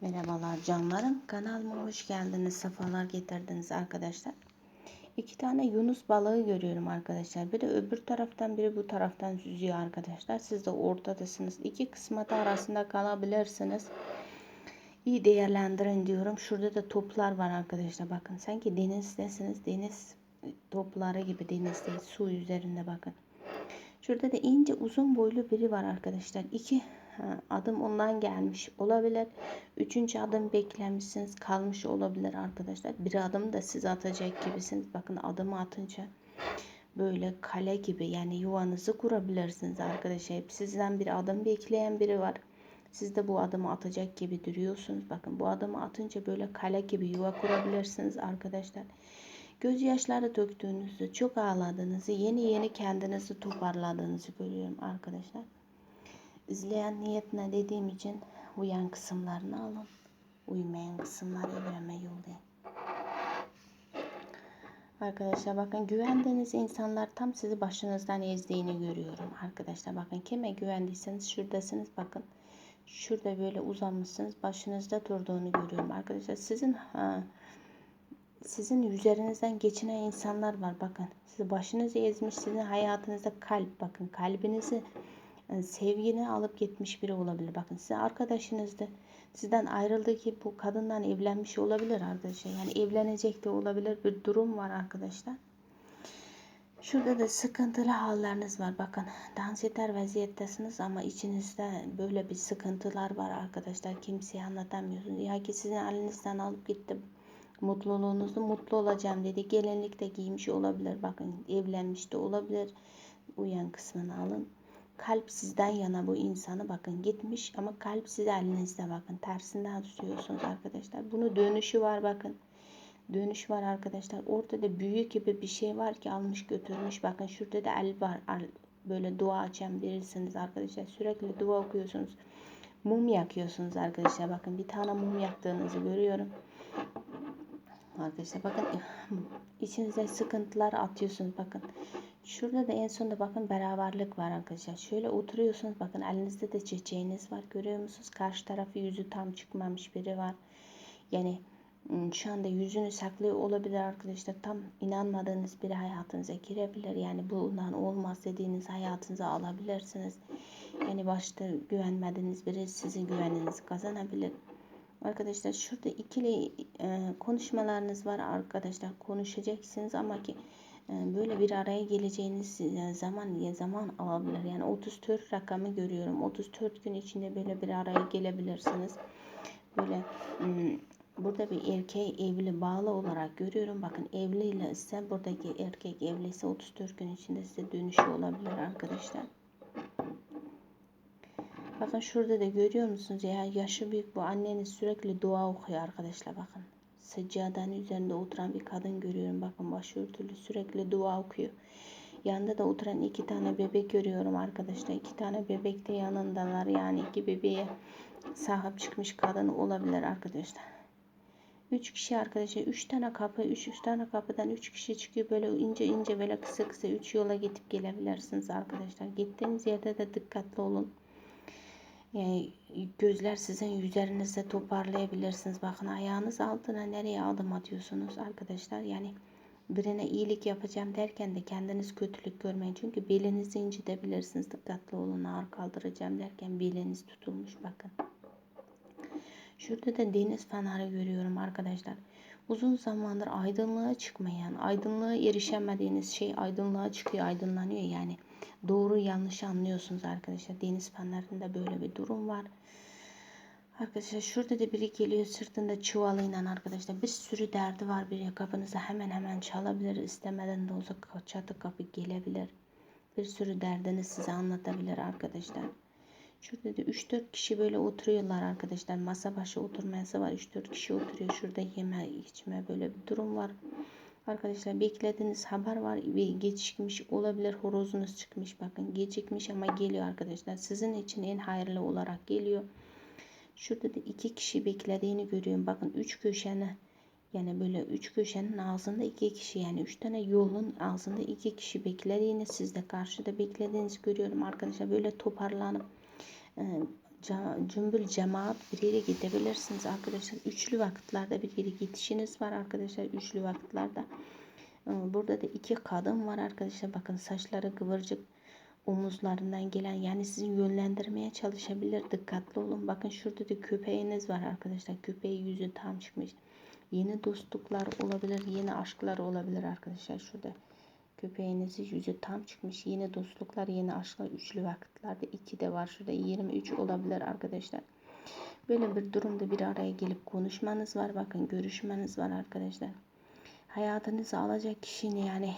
Merhabalar canlarım. Kanalıma hoş geldiniz. Sefalar getirdiniz arkadaşlar. İki tane Yunus balığı görüyorum arkadaşlar. Biri öbür taraftan biri bu taraftan süzüyor arkadaşlar. Siz de ortadasınız. İki kısmata arasında kalabilirsiniz. İyi değerlendirin diyorum. Şurada da toplar var arkadaşlar. Bakın sanki denizdesiniz. Deniz topları gibi denizde su üzerinde bakın. Şurada da ince uzun boylu biri var arkadaşlar. İki adım ondan gelmiş olabilir. Üçüncü adım beklemişsiniz kalmış olabilir arkadaşlar. Bir adım da siz atacak gibisiniz. Bakın adımı atınca böyle kale gibi yani yuvanızı kurabilirsiniz arkadaşlar. Hep sizden bir adım bekleyen biri var. Siz de bu adımı atacak gibi duruyorsunuz. Bakın bu adımı atınca böyle kale gibi yuva kurabilirsiniz arkadaşlar. Gözyaşları döktüğünüzü, çok ağladığınızı, yeni yeni kendinizi toparladığınızı görüyorum arkadaşlar. İzleyen niyetine dediğim için uyan kısımlarını alın. Uymayan kısımları evreme yollayın. Arkadaşlar bakın güvendiğiniz insanlar tam sizi başınızdan ezdiğini görüyorum. Arkadaşlar bakın kime güvendiyseniz şuradasınız bakın. Şurada böyle uzanmışsınız başınızda durduğunu görüyorum. Arkadaşlar sizin ha, sizin üzerinizden geçinen insanlar var bakın. Sizi başınızı ezmiş sizin hayatınızda kalp bakın kalbinizi yani sevgini alıp gitmiş biri olabilir. Bakın size arkadaşınızdı. Sizden ayrıldı ki bu kadından evlenmiş olabilir arkadaşlar. Yani evlenecek de olabilir bir durum var arkadaşlar. Şurada da sıkıntılı halleriniz var. Bakın dans eder vaziyettesiniz ama içinizde böyle bir sıkıntılar var arkadaşlar. Kimseye anlatamıyorsunuz. Ya ki sizin elinizden alıp gitti mutluluğunuzu mutlu olacağım dedi. Gelinlik de giymiş olabilir. Bakın evlenmiş de olabilir. Uyan kısmını alın. Kalp sizden yana bu insanı bakın gitmiş ama kalp siz elinizde bakın. Tersinden tutuyorsunuz arkadaşlar. Bunu dönüşü var bakın. Dönüş var arkadaşlar. Ortada büyük gibi bir şey var ki almış götürmüş. Bakın şurada da el var. Böyle dua açan birisiniz arkadaşlar. Sürekli dua okuyorsunuz. Mum yakıyorsunuz arkadaşlar. Bakın bir tane mum yaktığınızı görüyorum. Arkadaşlar bakın içinize sıkıntılar atıyorsunuz. Bakın Şurada da en sonunda bakın beraberlik var arkadaşlar. Şöyle oturuyorsunuz bakın elinizde de çiçeğiniz var. Görüyor musunuz? Karşı tarafı yüzü tam çıkmamış biri var. Yani ıı, şu anda yüzünü saklıyor olabilir arkadaşlar. Tam inanmadığınız biri hayatınıza girebilir. Yani bundan olmaz dediğiniz hayatınıza alabilirsiniz. Yani başta güvenmediğiniz biri sizin güveninizi kazanabilir. Arkadaşlar şurada ikili e, konuşmalarınız var arkadaşlar. Konuşacaksınız ama ki böyle bir araya geleceğiniz e, zaman zaman alabilir. Yani 34 rakamı görüyorum. 34 gün içinde böyle bir araya gelebilirsiniz. Böyle burada bir erkek evli bağlı olarak görüyorum. Bakın evli ile ise buradaki erkek evliyse 34 gün içinde size dönüşü olabilir arkadaşlar. Bakın şurada da görüyor musunuz ya yaşı büyük bu anneniz sürekli dua okuyor arkadaşlar bakın seccadenin üzerinde oturan bir kadın görüyorum. Bakın başörtülü sürekli dua okuyor. Yanında da oturan iki tane bebek görüyorum arkadaşlar. İki tane bebek de yanındalar. Yani iki bebeğe sahip çıkmış kadın olabilir arkadaşlar. Üç kişi arkadaşlar. Üç tane kapı. Üç, üç tane kapıdan üç kişi çıkıyor. Böyle ince ince böyle kısa kısa üç yola gidip gelebilirsiniz arkadaşlar. Gittiğiniz yerde de dikkatli olun. Yani gözler sizin üzerinizde toparlayabilirsiniz. Bakın ayağınız altına nereye adım atıyorsunuz arkadaşlar. Yani birine iyilik yapacağım derken de kendiniz kötülük görmeyin. Çünkü belinizi incitebilirsiniz. Dikkatli olun ağır kaldıracağım derken beliniz tutulmuş bakın. Şurada da deniz fenarı görüyorum arkadaşlar. Uzun zamandır aydınlığa çıkmayan, aydınlığa erişemediğiniz şey aydınlığa çıkıyor, aydınlanıyor yani doğru yanlış anlıyorsunuz arkadaşlar. Deniz fenlerinde böyle bir durum var. Arkadaşlar şurada da biri geliyor sırtında çuvalıyla arkadaşlar. Bir sürü derdi var bir kapınıza hemen hemen çalabilir. istemeden de olsa çatı kapı gelebilir. Bir sürü derdini size anlatabilir arkadaşlar. Şurada da 3-4 kişi böyle oturuyorlar arkadaşlar. Masa başı oturması var. 3-4 kişi oturuyor. Şurada yeme içme böyle bir durum var. Arkadaşlar beklediğiniz haber var ve gecikmiş olabilir. Horozunuz çıkmış bakın gecikmiş ama geliyor arkadaşlar. Sizin için en hayırlı olarak geliyor. Şurada da iki kişi beklediğini görüyorum. Bakın üç köşeni yani böyle üç köşenin ağzında iki kişi yani üç tane yolun ağzında iki kişi beklediğini siz de karşıda beklediğinizi görüyorum arkadaşlar. Böyle toparlanıp e, cümbül cemaat bir yere gidebilirsiniz arkadaşlar. Üçlü vakitlerde bir yere gidişiniz var arkadaşlar. Üçlü vakitlerde. Ee, Burada da iki kadın var arkadaşlar. Bakın saçları kıvırcık omuzlarından gelen yani sizi yönlendirmeye çalışabilir. Dikkatli olun. Bakın şurada da köpeğiniz var arkadaşlar. Köpeği yüzü tam çıkmış. Yeni dostluklar olabilir. Yeni aşklar olabilir arkadaşlar. Şurada köpeğinizin yüzü tam çıkmış. Yeni dostluklar, yeni aşklar üçlü vakitlerde iki de var. Şurada 23 olabilir arkadaşlar. Böyle bir durumda bir araya gelip konuşmanız var. Bakın görüşmeniz var arkadaşlar. Hayatınızı alacak kişinin yani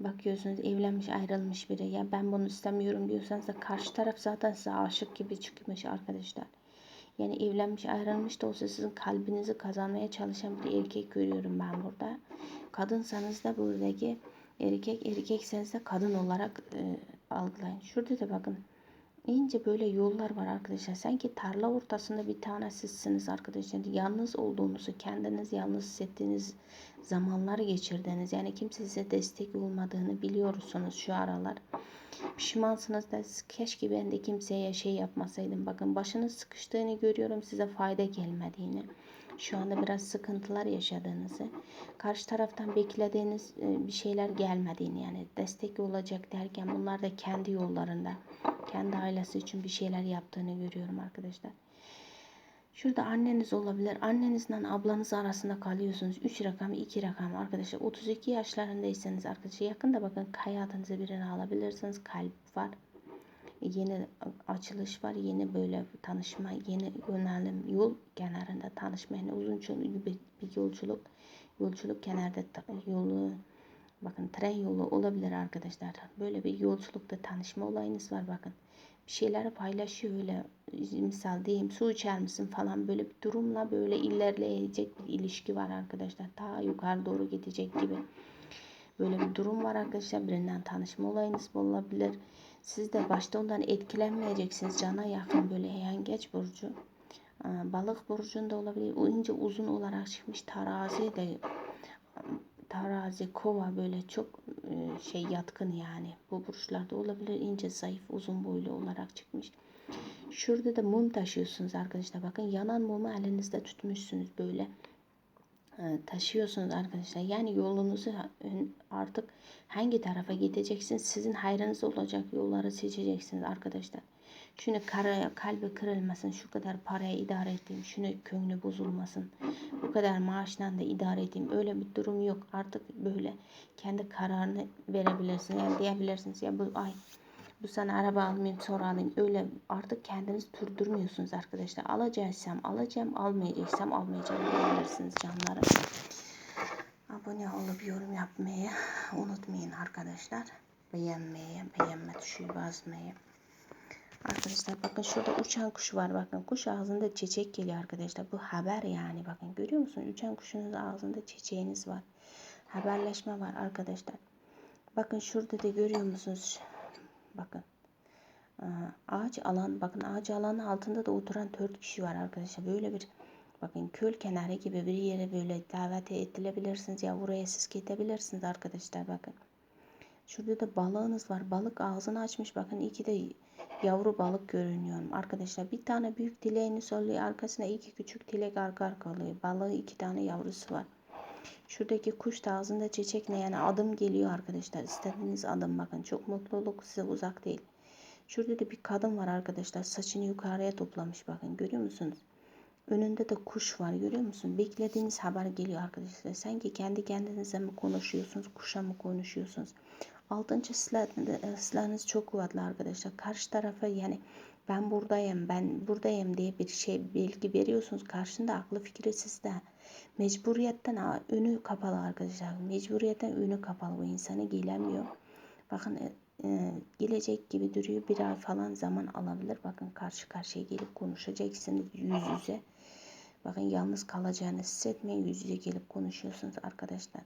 bakıyorsunuz evlenmiş ayrılmış biri ya ben bunu istemiyorum diyorsanız da karşı taraf zaten size aşık gibi çıkmış arkadaşlar. Yani evlenmiş ayrılmış da olsa sizin kalbinizi kazanmaya çalışan bir erkek görüyorum ben burada. Kadınsanız da buradaki erkek erkekseniz de kadın olarak e, algılayın. Şurada da bakın ince böyle yollar var arkadaşlar. Sanki tarla ortasında bir tane sizsiniz arkadaşlar. Yalnız olduğunuzu, kendiniz yalnız hissettiğiniz zamanlar geçirdiniz. Yani kimse size destek olmadığını biliyorsunuz şu aralar. Pişmansınız da keşke ben de kimseye şey yapmasaydım. Bakın başınız sıkıştığını görüyorum size fayda gelmediğini. Şu anda biraz sıkıntılar yaşadığınızı. Karşı taraftan beklediğiniz e, bir şeyler gelmediğini yani destek olacak derken bunlar da kendi yollarında kendi ailesi için bir şeyler yaptığını görüyorum arkadaşlar. Şurada anneniz olabilir. Annenizle ablanız arasında kalıyorsunuz. 3 rakam 2 rakam arkadaşlar. 32 yaşlarındaysanız arkadaşlar yakında bakın hayatınıza birini alabilirsiniz. Kalp var. Yeni açılış var. Yeni böyle tanışma, yeni yönelim, yol kenarında tanışma. Yani uzun bir, bir yolculuk. Yolculuk kenarda yolu Bakın tren yolu olabilir arkadaşlar. Böyle bir yolculukta tanışma olayınız var bakın. Bir şeyleri paylaşıyor öyle misal diyeyim su içer misin falan böyle bir durumla böyle ilerleyecek bir ilişki var arkadaşlar. Ta yukarı doğru gidecek gibi. Böyle bir durum var arkadaşlar. Birinden tanışma olayınız olabilir. Siz de başta ondan etkilenmeyeceksiniz. Cana yakın böyle yengeç burcu. Balık burcunda olabilir. O ince uzun olarak çıkmış terazi de terazi, kova böyle çok e, şey yatkın yani. Bu burçlarda olabilir. ince, zayıf, uzun boylu olarak çıkmış. Şurada da mum taşıyorsunuz arkadaşlar. Bakın yanan mumu elinizde tutmuşsunuz böyle. E, taşıyorsunuz arkadaşlar. Yani yolunuzu artık hangi tarafa gideceksiniz sizin hayrınız olacak yolları seçeceksiniz arkadaşlar. Şunu karaya kalbi kırılmasın, şu kadar paraya idare edeyim, şunu köngülü bozulmasın, bu kadar maaşla da idare edeyim. Öyle bir durum yok. Artık böyle kendi kararını verebilirsiniz. Yani diyebilirsiniz ya bu ay bu sene araba almayayım sonra alayım. Öyle artık kendiniz durdurmuyorsunuz arkadaşlar. Alacaksam alacağım, almayacaksam almayacağım diyebilirsiniz canlarım. Abone olup yorum yapmayı unutmayın arkadaşlar. Beğenmeyi, beğenme tuşu basmayı. Arkadaşlar bakın şurada uçan kuş var. Bakın kuş ağzında çiçek geliyor arkadaşlar. Bu haber yani. Bakın görüyor musunuz? Uçan kuşunun ağzında çiçeğiniz var. Haberleşme var arkadaşlar. Bakın şurada da görüyor musunuz? Bakın. Ağaç alan. Bakın ağaç alanı altında da oturan dört kişi var arkadaşlar. Böyle bir bakın köl kenarı gibi bir yere böyle davet edilebilirsiniz. Ya buraya siz gidebilirsiniz arkadaşlar. Bakın. Şurada da balığınız var. Balık ağzını açmış. Bakın iki de yavru balık görünüyorum. Arkadaşlar bir tane büyük dileğini söylüyor. Arkasına iki küçük dilek arka arka alıyor. Balığı iki tane yavrusu var. Şuradaki kuş da ağzında çiçek ne yani adım geliyor arkadaşlar. İstediğiniz adım bakın. Çok mutluluk size uzak değil. Şurada da bir kadın var arkadaşlar. Saçını yukarıya toplamış bakın. Görüyor musunuz? Önünde de kuş var görüyor musun? Beklediğiniz haber geliyor arkadaşlar. Sanki kendi kendinize mi konuşuyorsunuz? Kuşa mı konuşuyorsunuz? Altıncı silahınız çok kuvvetli arkadaşlar. Karşı tarafa yani ben buradayım, ben buradayım diye bir şey bilgi veriyorsunuz. Karşında aklı fikri sizde. Mecburiyetten önü kapalı arkadaşlar. Mecburiyetten önü kapalı. Bu insanı gelemiyor. Bakın e, e, gelecek gibi duruyor. Bir ay falan zaman alabilir. Bakın karşı karşıya gelip konuşacaksınız yüz yüze. Bakın yalnız kalacağını hissetmeyin. Yüz yüze gelip konuşuyorsunuz arkadaşlar.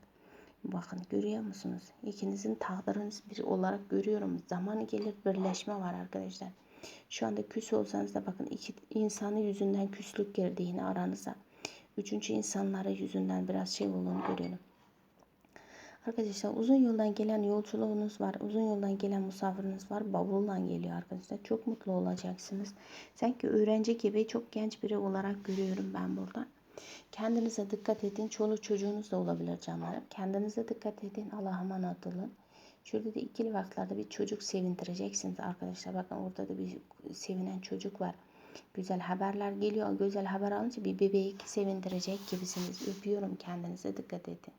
Bakın görüyor musunuz? İkinizin takdırınız bir olarak görüyorum. Zaman gelir birleşme var arkadaşlar. Şu anda küs olsanız da bakın iki insanı yüzünden küslük girdiğini aranıza. Üçüncü insanlara yüzünden biraz şey olduğunu görelim. Arkadaşlar uzun yoldan gelen yolculuğunuz var. Uzun yoldan gelen misafiriniz var. Bavulla geliyor arkadaşlar. Çok mutlu olacaksınız. Sanki öğrenci gibi çok genç biri olarak görüyorum ben burada. Kendinize dikkat edin. Çoluk çocuğunuz da olabilir canlarım. Kendinize dikkat edin. Allah'a emanet olun. Şurada da ikili vaktlerde bir çocuk sevindireceksiniz arkadaşlar. Bakın orada da bir sevinen çocuk var. Güzel haberler geliyor. Güzel haber alınca bir bebek sevindirecek gibisiniz. Öpüyorum kendinize dikkat edin.